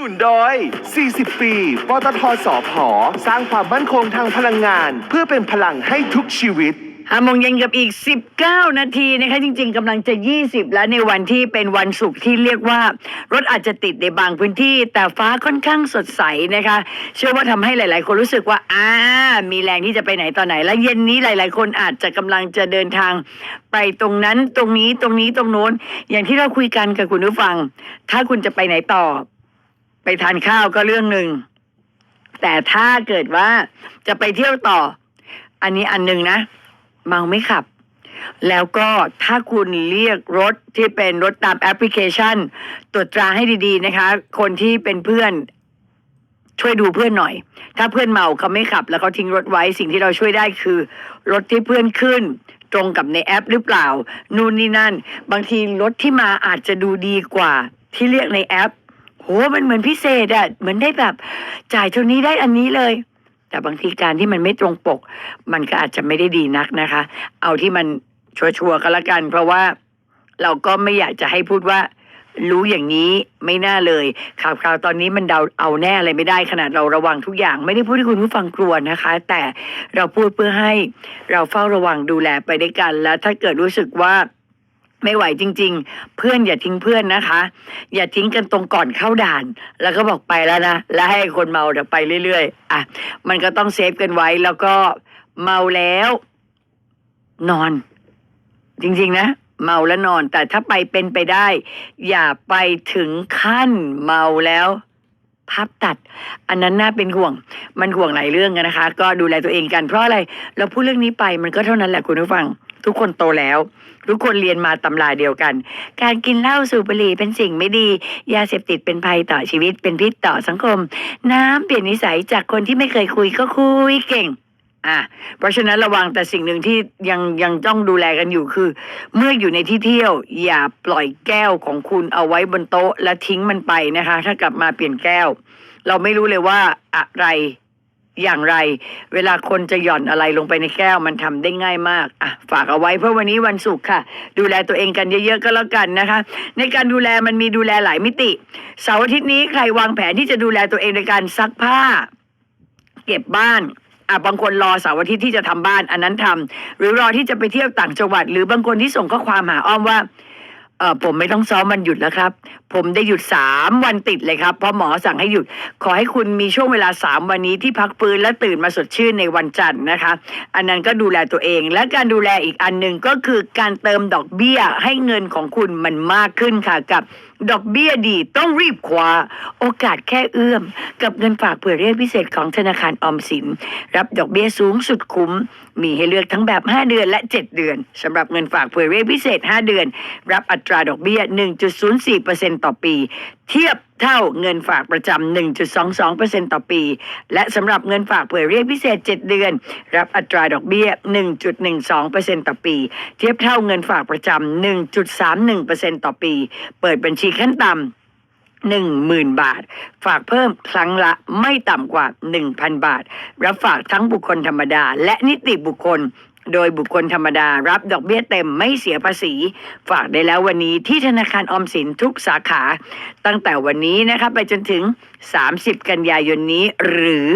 หนุนโดย 40 ปี ปตทสอพอสร้างความมั่นคงทางพลังงาน เพื่อเป็นพลังให้ทุกชีวิต ห้าโมงเย็นกับอีก 19 นาทีนะคะ จริง ๆกำลังจะ 20 แล้วในวันที่เป็นวันศุกร์ที่เรียกว่า รถอาจจะติดในบางพื้นที่ แต่ฟ้าค่อนข้างสดใสนะคะ เชื่อว่าทำให้หลาย ๆ คนรู้สึกว่าอ่ามีแรงที่จะไปไหนต่อไหน และเย็นนี้หลาย ๆ คนอาจจะกำลังจะเดินทางไปตรงนั้นตรงนี้ตรงนี้ตรงโน้น อย่างที่เราคุยกันกับคุณผู้ฟัง ถ้าคุณจะไปไหนต่อ ไปทานข้าวก็เรื่องหนึ่ง แต่ถ้าเกิดว่าจะไปเที่ยวต่อ อันนี้อันหนึ่งนะ เมาไม่ขับ แล้วก็ถ้าคุณเรียกรถที่เป็นรถตามแอปพลิเคชัน ตรวจตราให้ดีๆนะคะ คนที่เป็นเพื่อนช่วยดูเพื่อนหน่อย ถ้าเพื่อนเมาเขาไม่ขับ แล้วเขาทิ้งรถไว้สิ่งที่เราช่วยได้คือ รถที่เพื่อนขึ้น ตรงกับในแอปหรือเปล่า นู่นนี่นั่น บางทีรถที่มาอาจจะดูดีกว่า ที่เรียกในแอป โหมันเหมือนพิเศษอะเหมือนได้แบบจ่ายเท่านี้ได้อันนี้เลย แต่บางทีการที่มันไม่ตรงปก มันก็อาจจะไม่ได้ดีนักนะคะ เอาที่มันชัวร์ๆก็แล้วกัน เพราะว่าเราก็ไม่อยากจะให้พูดว่า รู้อย่างนี้ไม่น่าเลยข่าวคราวตอนนี้มันเดาเอาแน่อะไรไม่ได้ขนาดเราระวังทุกอย่าง ไม่ได้พูดให้คุณผู้ฟังกลัวนะคะ แต่เราพูดเพื่อให้เราเฝ้าระวังดูแลไปด้วยกัน แล้วถ้าเกิดรู้สึกว่า ไม่ไหวจริง ๆ เพื่อนอย่าทิ้งเพื่อนนะคะ อย่าทิ้งกันตรงก่อนเข้าด่าน แล้วก็บอกไปแล้วนะ แล้วให้คนเมาเดี๋ยวไปเรื่อยๆ อะ มันก็ต้องเซฟกันไว้แล้วก็เมาแล้ว นอน จริง ๆ นะ เมาแล้วนอน แต่ถ้าไปเป็นไปได้ อย่าไปถึงขั้นเมาแล้วภาพตัด อันนั้นน่าเป็นห่วง มันห่วงหลายเรื่องกันนะคะ ก็ดูแลตัวเองกันเพราะอะไร เราพูดเรื่องนี้ไปมันก็เท่านั้นแหละคุณผู้ฟัง ทุกคนโตแล้ว ทุกคนเรียนมาตำราเดียวกัน การกินเหล้าสูบบุหรี่เป็นสิ่งไม่ดี ยาเสพติดเป็นภัยต่อชีวิตเป็นพิษต่อสังคม น้ำเปลี่ยนนิสัยจากคนที่ไม่เคยคุยก็คุยเก่งอะเพราะฉะนั้นระวังแต่สิ่งหนึ่งที่ยังยังต้องดูแลกันอยู่คือ เมื่ออยู่ในที่เที่ยว อย่าปล่อยแก้วของคุณเอาไว้บนโต๊ะ และทิ้งมันไปนะคะ ถ้ากลับมาเปลี่ยนแก้ว เราไม่รู้เลยว่าอะไร อย่างไร เวลาคนจะหย่อนอะไรลงไปในแก้วมันทำได้ง่ายมากอะฝากเอาไว้เพราะวันนี้วันศุกร์ค่ะ ดูแลตัวเองกันเยอะๆก็แล้วกันนะคะ ในการดูแลมันมีดูแลหลายมิติเสาร์อาทิตย์นี้ใครวางแผนที่จะดูแลตัวเองในการซักผ้า เก็บบ้านอะบางคนรอเสาร์อาทิตย์ที่จะทำบ้านอันนั้นทำหรือรอที่จะไปเที่ยวต่างจังหวัด หรือบางคนที่ส่งข้อความหาอ้อมว่า เออผมไม่ต้องซ้อมมันหยุดแล้วครับ ผมได้หยุดสามวันติดเลยครับ เพราะหมอสั่งให้หยุด ขอให้คุณมีช่วงเวลาสามวันนี้ที่พักฟื้นและตื่นมาสดชื่นในวันจันทร์นะคะ อันนั้นก็ดูแลตัวเอง และการดูแลอีกอันหนึ่งก็คือการเติมดอกเบี้ยให้เงินของคุณมันมากขึ้นค่ะกับ ดอกเบี้ยดีต้องรีบคว้า โอกาสแค่เอื้อม กับเงินฝากเผื่อเรียกพิเศษของธนาคารออมสิน รับดอกเบี้ยสูงสุดคุ้ม มีให้เลือกทั้งแบบ 5 เดือนและ 7 เดือนสำหรับเงินฝากเผื่อเรียกพิเศษ 5 เดือน รับอัตราดอกเบี้ย 1.04%ต่อปี เทียบ เท่าเงินฝากประจำ 1.22%ต่อปี และสำหรับเงินฝากเผื่อเรียกพิเศษ 7 เดือน รับอัตราดอกเบี้ย 1.12%ต่อปี เทียบเท่าเงินฝากประจำ 1.31%ต่อปี เปิดบัญชีขั้นต่ำหนึ่งหมื่นบาท ฝากเพิ่มครั้งละไม่ต่ำกว่าหนึ่งพันบาท รับฝากทั้งบุคคลธรรมดา และนิติบุคคล โดยบุคคลธรรมดารับดอกเบี้ยเต็มไม่เสียภาษี ฝากได้แล้ววันนี้ที่ธนาคารออมสินทุกสาขา ตั้งแต่วันนี้นะคะไปจนถึง 30 กันยายนนี้ หรือ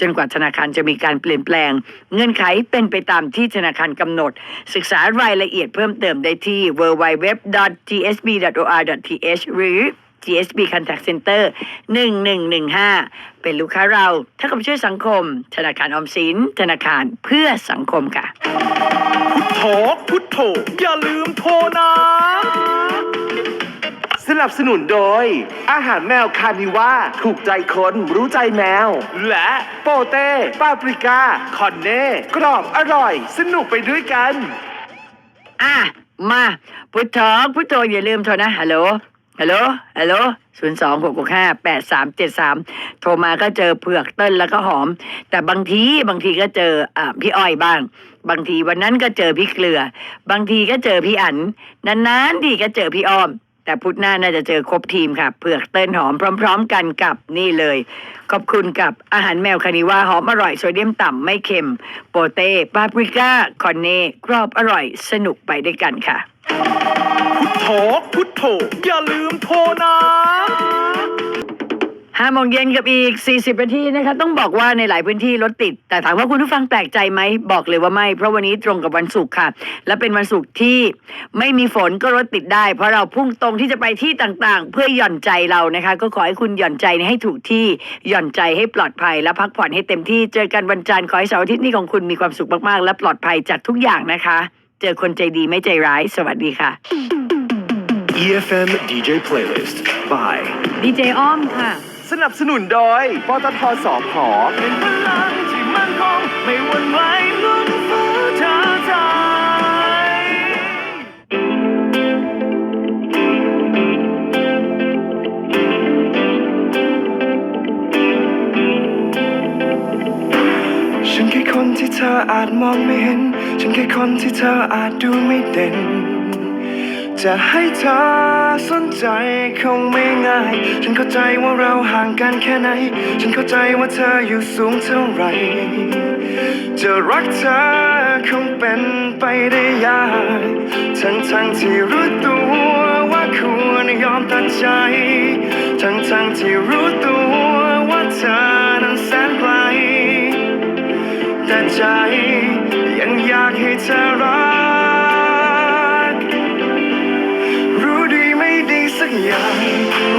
จนกว่าธนาคารจะมีการเปลี่ยนแปลง เงื่อนไขเป็นไปตามที่ธนาคารกำหนด ศึกษารายละเอียดเพิ่มเติมได้ที่ www.tsb.or.th หรือ GSB Contact Center 1115 เป็นลูกค้าเราเท่ากับช่วยสังคม ธนาคารออมสิน ธนาคารเพื่อสังคมค่ะ พุทโธพุทโธอย่าลืมโทรนะ สนับสนุนโดย อาหารแมวคานิว่าถูกใจคนรู้ใจแมว และโปเต้ปาปริก้าคอนเน่กรอบอร่อย สนุกไปด้วยกัน อะ มา พุทโธพุทโธอย่าลืมโทรนะฮัลโหล ฮัลโหล ฮัลโหลศูนย์สองหกหกห้าแปดสามเจ็ดสามโทรมาก็เจอเผือกเต้นแล้วก็หอม แต่บางทีบางทีก็เจออ่าพี่อ้อยบ้าง บางทีวันนั้นก็เจอพี่เกลือ บางทีก็เจอพี่อันนานๆทีก็เจอพี่อ้อม แต่พุธหน้าน่าจะเจอครบทีมค่ะเผือกเต้นหอมพร้อม ๆ กันกับนี่เลย ขอบคุณกับอาหารแมวคานิว่าหอมอร่อยโซเดียมต่ำไม่เค็ม โปเต้ปาปริก้าคอนเน่กรอบอร่อยสนุกไปด้วยกันค่ะ ทโธพุทโธอย่าลืมโทรนะห้าโมงเย็นกับอีก 40นาทีนะคะ ต้องบอกว่าในหลายพื้นที่รถติด แต่ถามว่าคุณผู้ฟังแปลกใจไหม บอกเลยว่าไม่ เพราะวันนี้ตรงกับวันศุกร์ค่ะ และเป็นวันศุกร์ที่ไม่มีฝนก็รถติดได้ เพราะเราพุ่งตรงที่จะไปที่ต่างๆ เพื่อหย่อนใจเรานะคะ ก็ขอให้คุณหย่อนใจให้ถูกที่หย่อนใจให้ปลอดภัย และพักผ่อนให้เต็มที่เจอกันวันจันทร์ขอให้เสาร์อาทิตย์นี้ของคุณมีความสุขมากๆ และปลอดภัยจากทุกอย่างนะคะ เจอคนใจดีไม่ใจร้าย สวัสดีค่ะ EFM DJ Playlist by ดีเจอ้อมค่ะ สนับสนุนโดยปตทสอพอเป็นพลังที่มั่นคงไม่หวั่นไหวลุ้นฟ้าท้าทายฉันแค่คนที่เธออาจมองไม่เห็น ฉันแค่คนที่เธออาจดูไม่เด่น จะให้เธอสนใจคงไม่ง่าย ฉันเข้าใจว่าเราห่างกันแค่ไหน ฉันเข้าใจว่าเธออยู่สูงเท่าไหร่จะรักเธอคงเป็นไปได้ยากทั้งทั้งที่รู้ตัวว่าควรยอมตัดใจ ทั้งทั้งที่รู้ตัวว่าเธอนั้นแสนไกล แต่ใจยังอยากให้เธอรัก ดีสักอย่าง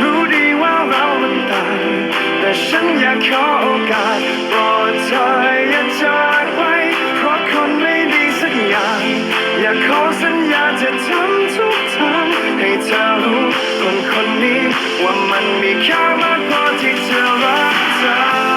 รู้ดีว่าเรามันต่างแต่ฉันอยากขอโอกาสโปรดเธออย่าจากไปเพราะคนไม่ดีสักอย่าง อยากขอสัญญาจะทำทุกทางให้เธอรู้คนคนนี้ว่ามันมีค่ามากพอที่จะรักเธอ